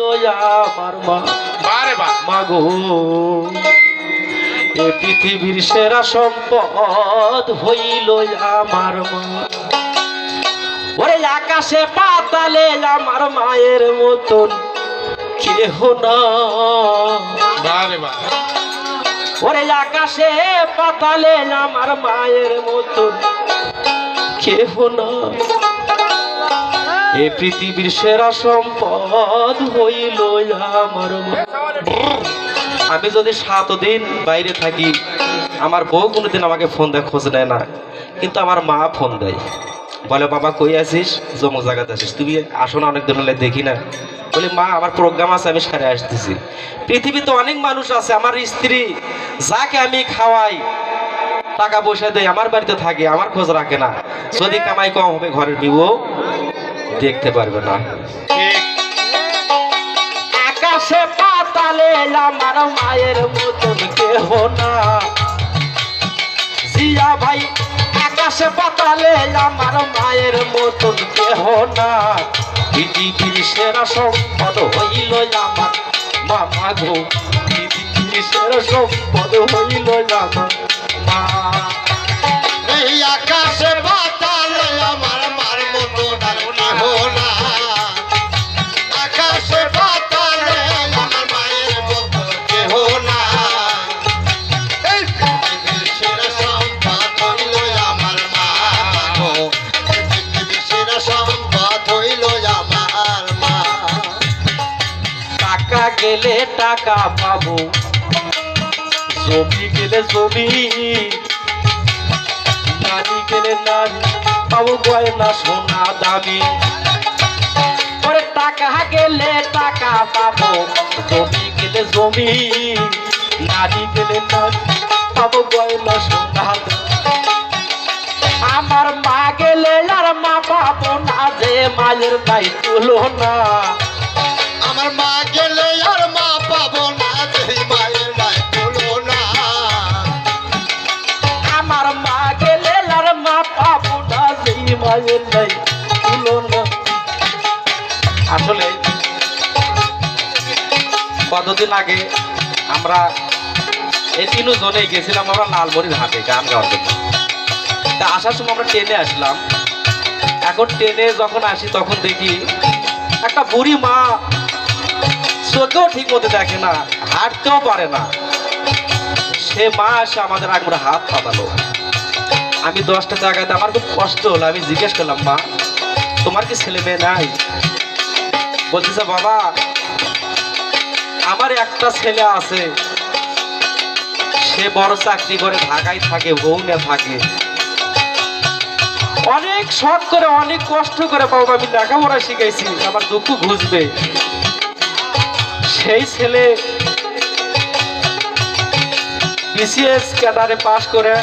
আমার মা বারে বা মাগো এ পৃথিবীর সেরা সম্পদ হইল আমার মা। ওরে আকাশে পাতালে আমার মায়ের মতন কেহ না। ওরে আকাশে পাতালে আমার মায়ের মতন কেহ না। এ পৃথিবীর সেরা সম্পদ হইল আমার আমি যদি সাত দিন বাইরে থাকি আমার বউ কোনোদিন আমাকে ফোন দেয় খোঁজ নেয় না। কিন্তু আমার মা ফোন দেয়। বলে বাবা কই আছিস? জমক জায়গাতে আছিস। তুমি আসো না অনেক দিন হলে দেখি না। বলি মা আমার প্রোগ্রাম আছে আমি সারে আসতেছি। পৃথিবীতে অনেক মানুষ আছে আমার স্ত্রী যাকে আমি খাওয়াই টাকা পয়সা দেয় আমার বাড়িতে থাকে আমার খোঁজ রাখে না। যদি কামাই কম হবে ঘরের বিবো দেখতে পারবে না। আকাশে পাতালে আমার মায়ের মতন কেহ না। জিয়া ভাই, আকাশে পাতালে আমার মায়ের মতন কেহ না। পৃথিবীর সেরা সম্পদ হইল আমার মামা গো। পৃথিবীর সেরা সম্পদ হইল আমার মা। এই আকাশে টাকা পাবো। জমি গেলে জমি, নারী গেলে নারী, পাবো গয়না সোনা দামি। ওরে টাকা গেলে টাকা পাবো, জমি গেলে জমি, নারী গেলে নারী, পাবো গয়না সোনা আমার মা গেলে আর মা পাবো না যে মায়ের নাই তুলো না কতদিন আগে আমরা এই তিনও জনে গেছিলাম আমরা লালমনির হাটে গান গাওয়ার জন্য। তা আসার সময় আমরা ট্রেনে আসলাম। এখন ট্রেনে যখন আসি তখন দেখি একটা বুড়ি মা চোখেও ঠিক মতো দেখে না, হাঁটতেও পারে না। সে মা এসে আমাদের আগে হাত পাতালো। আমি দশটা জায়গাতে আমার খুব কষ্ট হলো। আমি জিজ্ঞেস করলাম, মা, তোমার কি ছেলে মেয়ে নাই? বলতেছে, বাবা আমার একটা ছেলে আছে। সে বড় চাকরি করে ঢাকায় থাকে বউনে থাকে। অনেক শখ করে, অনেক কষ্ট করে, বাবা, আমি লেখাপড়া শিখাইছি আমার দুঃখ ঘুষবে সেই ছেলে বিসিএস ক্যাডারে পাশ করে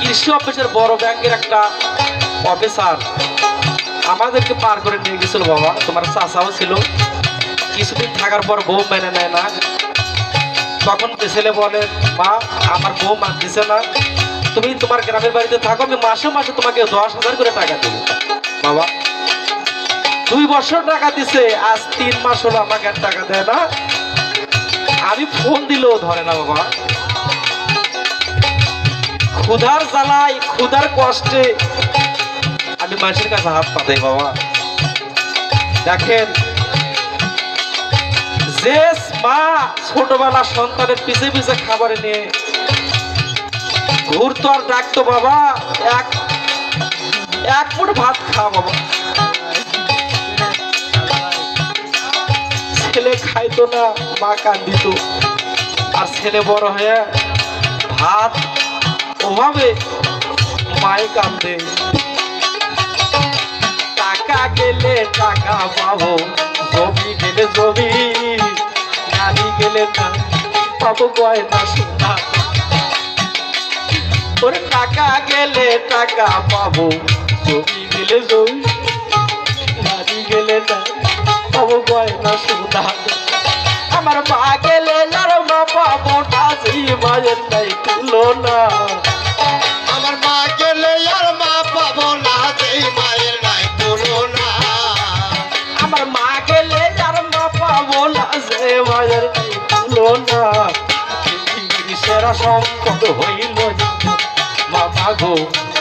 কৃষি অফিসের বড় ব্যাংকের একটা অফিসার। আমাদেরকে পার করে নিয়ে গেছিল বাবা, তোমার চাচাও ছিল। কিছুদিন থাকার পর বউ মেনে নেয় না। তখন ছেলে বলে, মা, আমার বউ মানতেছে না। তুমি তোমার গ্রামের বাড়িতে থাকো, আমি মাসে মাসে তোমাকে দশ হাজার করে টাকা দেবো। বাবা, দুই বছর টাকা দিছে, আজ তিন মাস হলো আমাকে আর টাকা দেয় না। আমি ফোন দিলেও ধরে না বাবা। ক্ষুধার জ্বালাই ক্ষুধার কষ্টে আমি মানুষের কাছে হাত পাতাই বাবা। দেখেন যে মা ছোটবেলা সন্তানের পিছে পিছে খাবারে নিয়ে ঘুরতো আর ডাকতো, বাবা, এক এক মুঠ ভাত খা, বাবা। ছেলে খাইতো না, মা কান্দিত। আর ছেলে বড় হয়ে ভাত ওভাবে মায়ে কান্দে টাকা গেলে টাকা পাবো। জমি গেলে জমি নারী গেলে না পাবো গয়না সোনা। ওর টাকা গেলে টাকা পাবো জমি গেলে জমি হৃদয়ের তুলনা পৃথিবীর সেরা সম্পদ হইল মা মাগো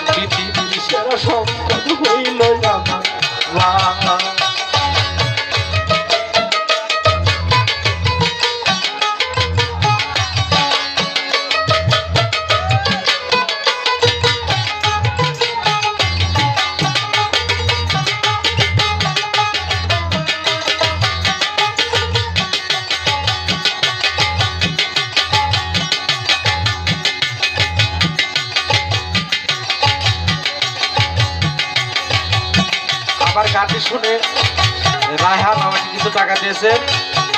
পৃথিবীর সেরা সম্পদ হইল না। মা আমার গানটি শুনে রায়হান আমাকে কিছু টাকা দিয়েছে,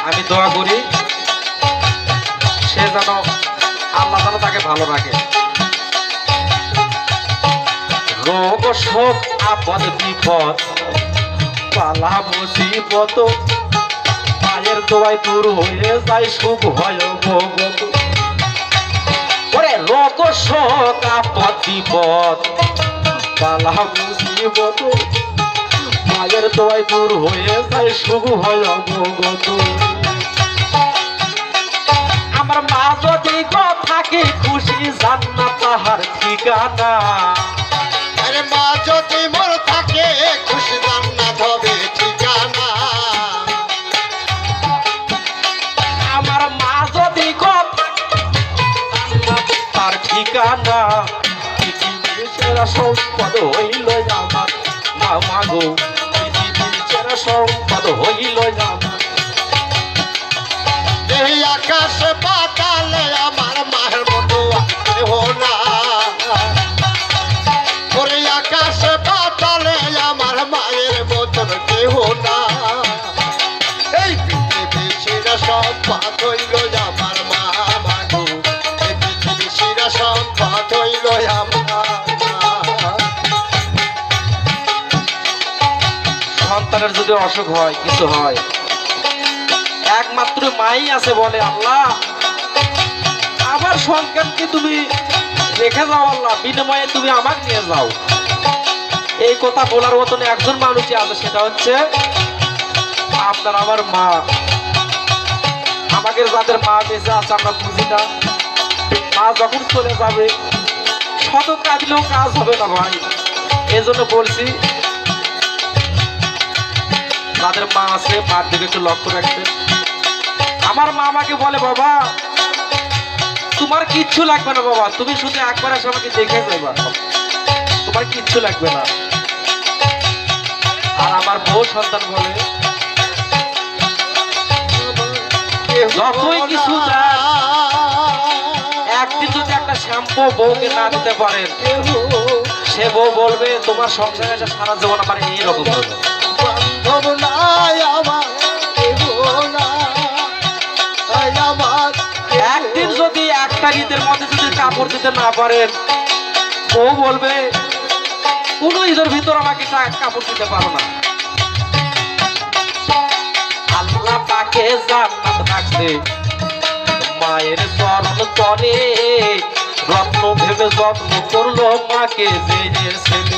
আমি দোয়া করি। সে যেন আল্লাহ যেন তাকে ভালো রাখে। রোগ, শোক, আপদ, বিপদ পালা মুসিবত, মায়ের দোয়াই দূর হয়ে যায় সুখ হয় ভগত রোগ, শোক, আপদ, বিপদ পালা মুসিবত মায়ের দোয়াই দূর হয়ে যায় সুখ হয় অবগত। আমার মা যদি থাকে খুশি জান্নাত তাহার ঠিকানা। আরে মা যদি মোর থাকে খুশি জান্নাত হবে ঠিকানা। আমার মা যদি তার ঠিকানা। সেরা সম্পদ হইল আমার মা মাগো সম্পদ হইল আমার এই আকাশে পাতালে আমার সন্তানের যদি অসুখ হয়, কিছু হয়, একমাত্র মাই আছে বলে আল্লাহ। আমার সন্তানকে তুমি রেখে যাও আল্লাহ? বিনিময়ে তুমি আমার নিয়ে যাও। এই কথা বলার মতন একজন মানুষই আছে, সেটা হচ্ছে আপনার আমার মা। আমাদের যাদের মা বেঁচে আছে, আমরা বুঝি না। মা যখন চলে যাবে, শত কাজ হবে না ভাই। এই জন্য বলছি যাদের মা আছে মার দিকে একটু লক্ষ্য রাখবে। আমার মা আমাকে বলে বাবা তোমার কিচ্ছু লাগবে না বাবা। তুমি শুধু একবার এসে আমাকে দেখে যাইবা তোমার কিচ্ছু লাগবে না। আর আমার বউ সন্তান বলে যতই কিছু দেন, একদিন যদি একটা শ্যাম্পু বউকে না দিতে পারেন সে বউ বলবে তোমার সংসারে সারা জীবন আমার এইরকম হবে। একদিন যদি একটা ঈদের মধ্যে যদি কাপড় দিতে না পারেন ও বলবে কোন ঈদের ভিতর আমাকে কাপড় দিতে পারো না। আল্লাহ পাকে জান্নাত রাখছে। মায়ের চরণ তলে রত্ন ভেবে যত্ন করল মাকে যে ছেলে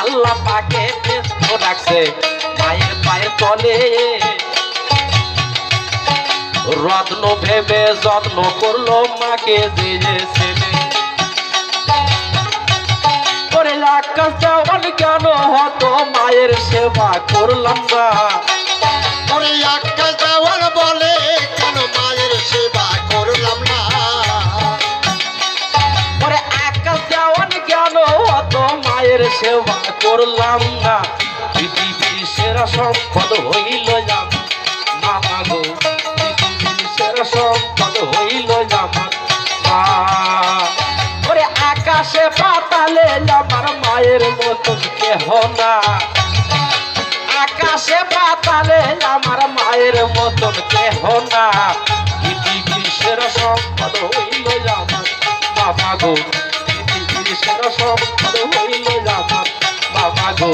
আল্লাহ পাকে রাখছে। মায়ের পায়ের তলে। রত্ন ভেবে যত্ন করল মাকে যে যে ছেলে আকাশ দেওয়ান কেন হতো মায়ের সেবা করলাম না। আক্কা যাওয়ার বলে কেন মায়ের সেবা করলাম না? আকাশ দেওয়ান কেন হতো মায়ের সেবা করলাম না। পৃথিবীর সেরা সম্পদ হইল মামা গো সেরা সম্পদ হইল আমার। ওরে আকাশে পাতালে আমার মায়ের মতন কেহ না। আকাশে পাতালে আমার মায়ের মতন কেহ না। পৃথিবীর সম্পদ হইল আমার। বাবা গো পৃথিবীর সম্পদ হইল আমার। বাবা গো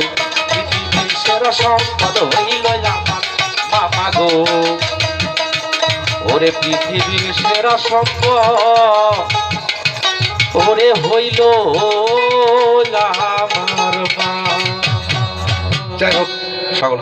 সম্পদ হইল আমার বাবা গো, ওরে পৃথিবীর সেরা সম্পদ, ওরে হইল আমার মা যাই হোক সকল